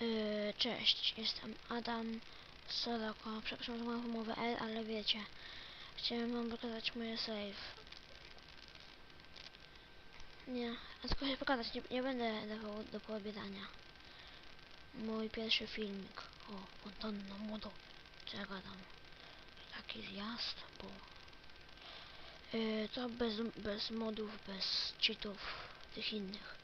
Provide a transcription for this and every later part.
Yy, cześć, jestem Adam Soloko. Przepraszam za moją wymowę L, ale wiecie. Chciałem wam pokazać moje save. Nie, a tylko się pokazać, nie, nie będę dawał do poobierania. Mój pierwszy filmik. O, fontanna młodo. Ja gadam? Taki zjazd, bo... Yy, to bez, bez modów, bez cheatów, tych innych.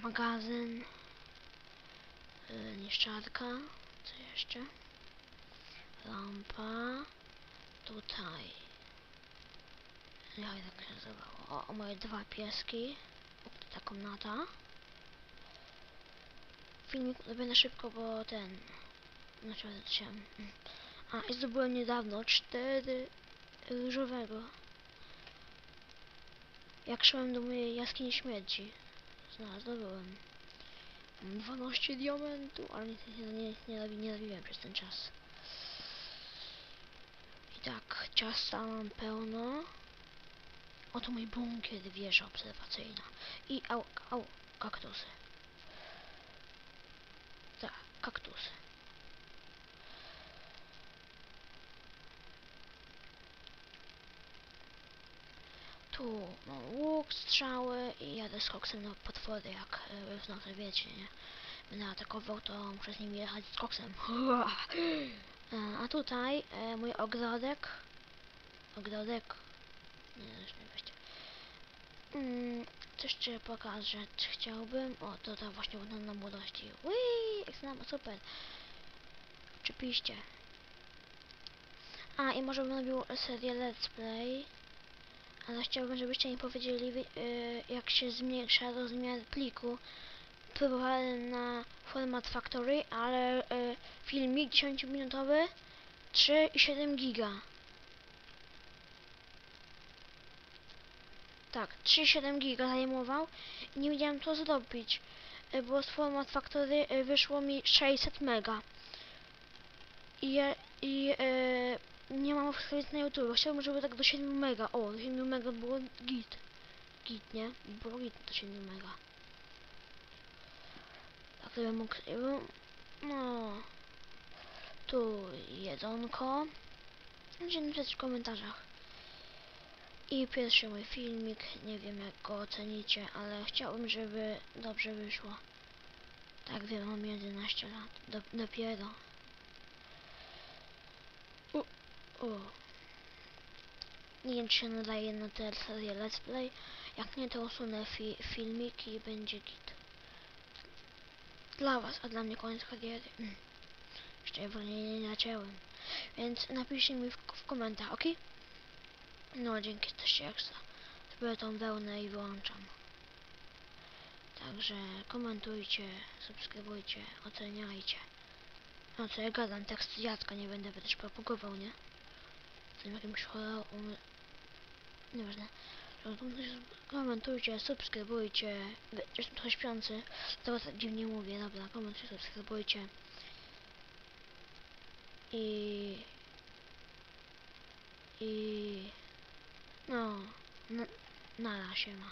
Magazyn. Yy, niszczarka. Co jeszcze? Lampa. Tutaj. Jak tak się nazywało? O, moje dwa pieski. Ta komnata. Filmik na szybko, bo ten... Znaczy, mm. A, i zdobyłem niedawno cztery różowego. Jak szłem do mojej jaskini śmierci. Zna, zdobyłem. Mam 12 diamentu, ale nic nie, nie, nie, nie przez ten czas. I tak, ciasta mam pełno. Oto mój bunkier, wieża obserwacyjna. I au, au, kaktusy. Tak, kaktusy. Tu mam łuk, strzały i jadę z koksem na potwory, jak e, w nocy wiecie, nie? Będę atakował, to muszę z nimi jechać z koksem. E, A tutaj e, mój ogrodek. Ogrodek. Nie, już nie weźcie. Mm, co jeszcze pokażę chciałbym? O, to ta właśnie na, młodości. Ekstra, super. Oczywiście. A, i może bym robił serię Let's Play. Ale chciałbym, żebyście mi powiedzieli, wy- y, jak się zmniejsza rozmiar pliku. Próbowałem na format Factory, ale y, filmik 10-minutowy 3,7 giga. Tak, 3,7 giga zajmował i nie wiedziałem co zrobić, y, bo z format Factory y, wyszło mi 600 mega. I, i y, nie mam wskazać na YouTube. Chciałbym, żeby tak do 7 mega. O, do 7 mega było git. Git, nie? Było git do 7 mega. Tak, to bym mógł... No... Tu jedzonko. Będzie napisać w komentarzach. I pierwszy mój filmik. Nie wiem jak go ocenicie, ale chciałbym, żeby dobrze wyszło. Tak wiem, mam 11 lat. Do, dopiero. O. Nie wiem, czy się nadaje na tę serię Let's Play. Jak nie, to usunę fi filmiki i będzie git. Dla was, a dla mnie koniec kariery. Mm. Jeszcze wolniej nie zaczęłem. Więc napiszcie mi w, w komentarzach, ok? No, dzięki, jesteście ekstra. Zbiorę tą wełnę i wyłączam. Także komentujcie, subskrybujcie, oceniajcie. No co ja gadam, tekst Jacka nie będę też propagował, nie? Tym jakimś. Um... Nieważne. Komentujcie, subskrybujcie. Jestem trochę śpiący, to tak dziwnie mówię, dobra, komentujcie, subskrybujcie. I... I... No... Na, nara się ma.